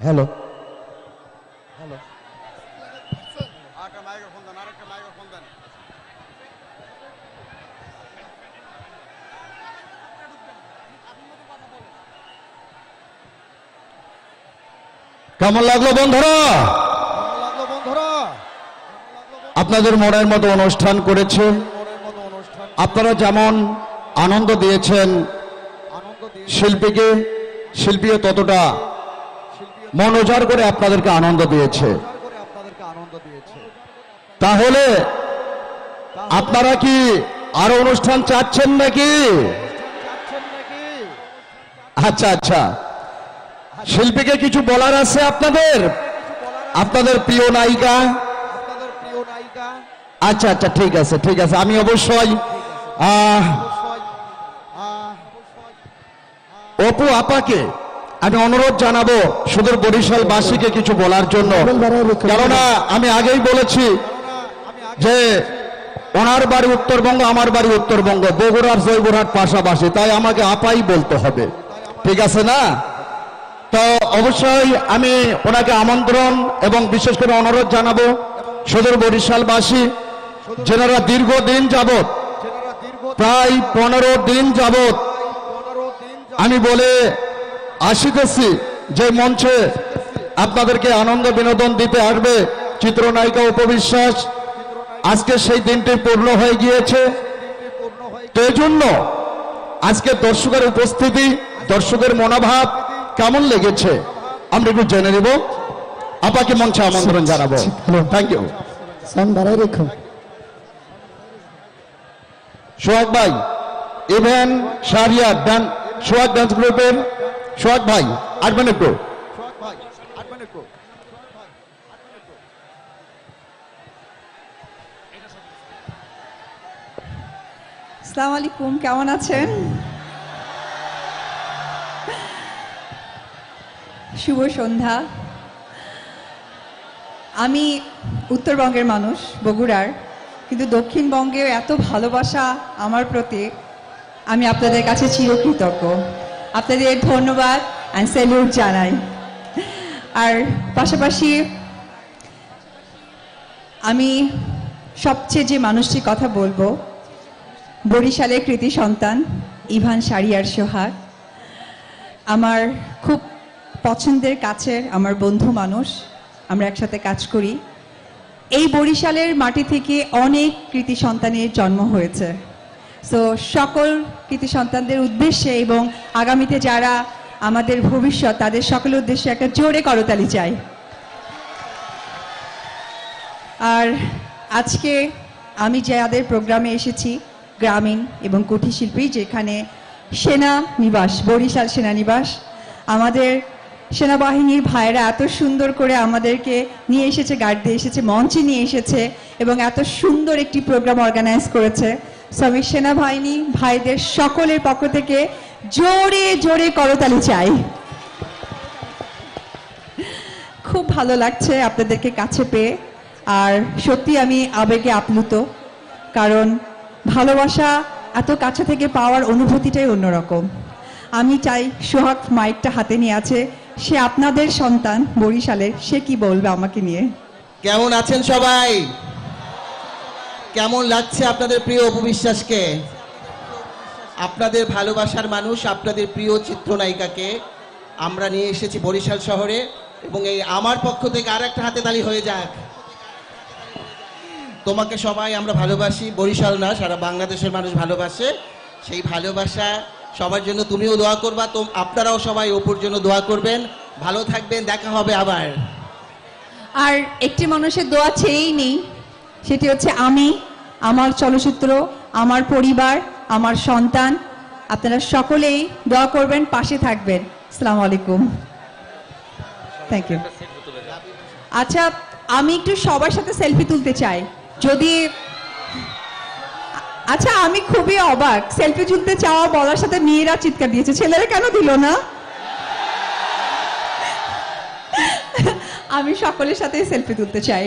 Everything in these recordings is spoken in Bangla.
হ্যালো দেন কেমন লাগল বন্ধুরা? কেমন লাগল বন্ধুরা? আপনাদের মনের মতো অনুষ্ঠান করেছে। মনের মতো অনুষ্ঠান আপনারা যেমন আনন্দ দিয়েছেন আনন্দ শিল্পীকে শিল্পীও ততটা মন উজাড় করে আপনাদেরকে আনন্দ দিয়েছে। তাহলে, আপনারা কি আরও অনুষ্ঠান চাচ্ছেন নাকি? আচ্ছা আচ্ছা। শিল্পীকে কিছু বলার আছে আপনাদের? আপনাদের প্রিয় নায়িকা? আচ্ছা আচ্ছা ঠিক আছে ঠিক আছে। আমি অবশ্যই অপু আপাকে আমি অনুরোধ জানাব সুদূর বরিশাল বাসীকে কিছু বলার জন্য। কেননা, আমি আগেই বলেছি যে ওনার বাড়ি উত্তরবঙ্গ, আমার বাড়ি উত্তরবঙ্গ বগুড়ার জয়গুড়ার পাশাপাশি। তাই আমাকে আপাই বলতে হবে। ঠিক আছে না? তো অবশ্যই আমি ওনাকে আমন্ত্রণ এবং বিশেষ করে অনুরোধ জানাব সুদূর বরিশালবাসী, যেনারা দীর্ঘদিন দীর্ঘ প্রায় পনেরো দিন যাবত আমি বলে আসিতেছি যে মঞ্চে আপনাদেরকে আনন্দ বিনোদন দিতে আসবে চিত্রনায়িকা উপবিশ্বাস আজকে সেই দিনটি পূর্ণ হয়ে গিয়েছে। তো জন্য আজকে দর্শকের উপস্থিতি দর্শকের মনোভাব কেমন লেগেছে? আমরা একটু জেনে নেব। আপাকে মঞ্চে আমন্ত্রণ জানাব। থ্যাংক ইউ সোহাগ ভাই ইভেন সারিয়া ডান সোহাগ ডান্স গ্রুপের সোহাগ ভাই আসবেন একটু আসসালামু আলাইকুম, কেমন আছেন? শুভ সন্ধ্যা। আমি উত্তরবঙ্গের মানুষ, বগুড়ার, কিন্তু দক্ষিণবঙ্গে এত ভালোবাসা আমার প্রতি, আমি আপনাদের কাছে চিরকৃতজ্ঞ। আপনাদের ধন্যবাদ অ্যান্ড স্যালিউট জানাই। আর পাশাপাশি আমি সবচেয়ে যে মানুষটির কথা বলব বরিশালের কৃতি সন্তান ইভান সারিয়ার সোহাগ। আমার খুব পছন্দের কাছের আমার বন্ধু মানুষ, আমরা একসাথে কাজ করি। এই বরিশালের মাটি থেকে অনেক কৃতি সন্তানের জন্ম হয়েছে। সো সকল কৃতি সন্তানদের উদ্দেশ্যে এবং আগামীতে যারা আমাদের ভবিষ্যৎ, তাদের সকলের উদ্দেশ্যে একটা জোরে করতালি চাই। আর আজকে আমি যাদের প্রোগ্রামে এসেছি, গ্রামীণ এবং কুঠির শিল্পী, যেখানে সেনা নিবাস, বরিশাল সেনানিবাস আমাদের সেনাবাহিনীর ভাইরা এত সুন্দর করে আমাদেরকে নিয়ে এসেছে গার্ড দিয়ে এসেছে, মঞ্চে নিয়ে এসেছে এবং এত সুন্দর একটি প্রোগ্রাম অর্গানাইজ করেছে। সো আমি সেনাবাহিনী ভাইদের সকলের পক্ষ থেকে জোরে জোরে করতালি চাই। খুব ভালো লাগছে আপনাদেরকে কাছে পেয়ে। আর সত্যি আমি আবেগে আপ্লুত, কারণ ভালোবাসা এত কাছে থেকে পাওয়ার অনুভূতিটাই অন্যরকম। আমি চাই সোহাগ মাইকটা হাতে নিয়ে আছে, সে আপনাদের সন্তান বরিশালের, সে কি বলবে আমাকে নিয়ে? কেমন আছেন সবাই? কেমন লাগছে আপনাদের প্রিয় অপবিশ্বাসকে আপনাদের ভালোবাসার মানুষ, আপনাদের প্রিয় চিত্রনায়িকাকে আমরা নিয়ে এসেছি বরিশাল শহরে এবং এই আমার পক্ষ থেকে আর একটা হাতে তালি হয়ে যাক। তোমাকে সবাই আমরা ভালোবাসি, বরিশাল না, সারা বাংলাদেশের মানুষ ভালোবাসে। সেই ভালোবাসা সবার জন্য তুমিও দোয়া করবা তো আপনারাও সবাই ওপর জন্য দোয়া করবেন। ভালো থাকবেন, দেখা হবে আবার। আর একটি মানুষের দোয়া চেয়েই নেই। সেটি হচ্ছে আমি, আমার চলচ্চিত্র, আমার পরিবার, আমার সন্তান। আপনারা সকলেই দোয়া করবেন, পাশে থাকবেন। আসসালামু আলাইকুম। থ্যাংক ইউ আচ্ছা আমি একটু সবার সাথে সেলফি তুলতে চাই। যদি আচ্ছা আমি খুবই অবাক। সেলফি তুলতে চাওয়া বলার সাথে মেয়েরা চিৎকার দিয়েছে। ছেলেরা কেন দিল না? আমি সকলের সাথে সেলফি তুলতে চাই।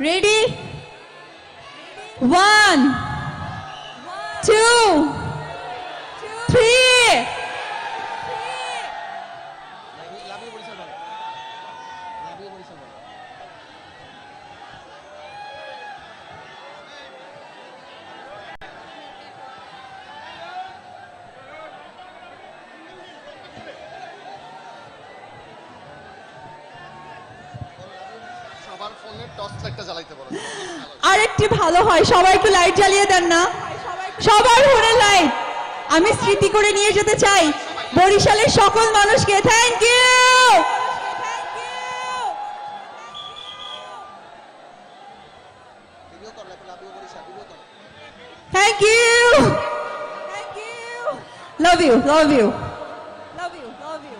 Ready? One, two, three. Love you, love আরেকটি ভালো হয় সবাই একটু লাইট জ্বালিয়ে দেন না। সবার ফোনে লাইট আমি স্মৃতি করে নিয়ে যেতে চাই। বরিশালের সকল মানুষকে thank you thank you love you love you love you love you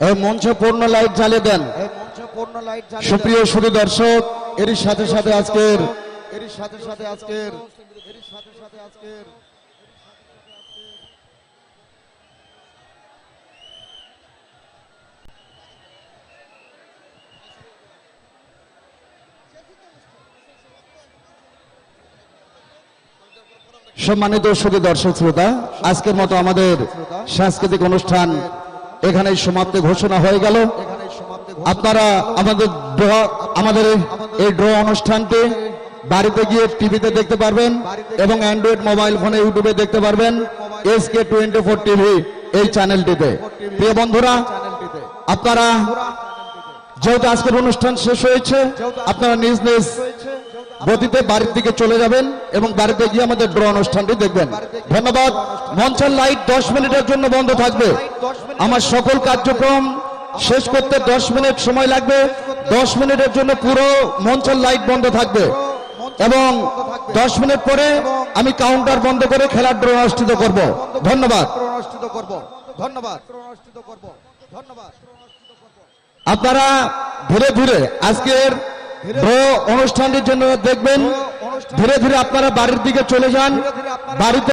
এই মঞ্চে পূর্ণ লাইট জ্বালিয়ে দেন। এই মঞ্চে পূর্ণ লাইট জ্বালিয়ে সুপ্রিয় শুধু দর্শক এরই সাথে সাথে আজকের এর সাথে সাথে আজকের এর সাথে সাথে আজকের সম্মানিত শুধু দর্শক শ্রোতা, আজকের মতো আমাদের সাংস্কৃতিক অনুষ্ঠান এখানেই সমাপ্তি ঘোষণা হয়ে গেল। আপনারা আমাদের আমাদের এই ড্র অনুষ্ঠানটি বাড়িতে গিয়ে টিভিতে দেখতে পারবেন এবং অ্যান্ড্রয়েড মোবাইল ফোনে ইউটিউবে দেখতে পারবেন S K twenty four TV এই চ্যানেলটিতে। প্রিয় বন্ধুরা, আপনারা যেহেতু আজকের অনুষ্ঠান শেষ হয়েছে, আপনারা নিজ নিজ গতিতে বাড়ির দিকে চলে যাবেন এবং বাড়িতে গিয়ে আমাদের ড্র অনুষ্ঠানটি দেখবেন। ধন্যবাদ। মঞ্চের লাইট দশ মিনিটের জন্য বন্ধ থাকবে। আমার সকল কার্যক্রম শেষ করতে দশ মিনিট সময় লাগবে। দশ মিনিটের জন্য পুরো মঞ্চের লাইট বন্ধ থাকবে। এবং দশ মিনিট পরে আমি কাউন্টার বন্ধ করে খেলার ড্র অনুষ্ঠিত করব। ধন্যবাদ। অনুষ্ঠিত করব ধন্যবাদ। অনুষ্ঠিত করব ধন্যবাদ। আপনারা ধীরে ধীরে আজকের অনুষ্ঠানটির জন্য দেখবেন ধীরে ধীরে আপনারা বাড়ির দিকে চলে যান। বাড়িতে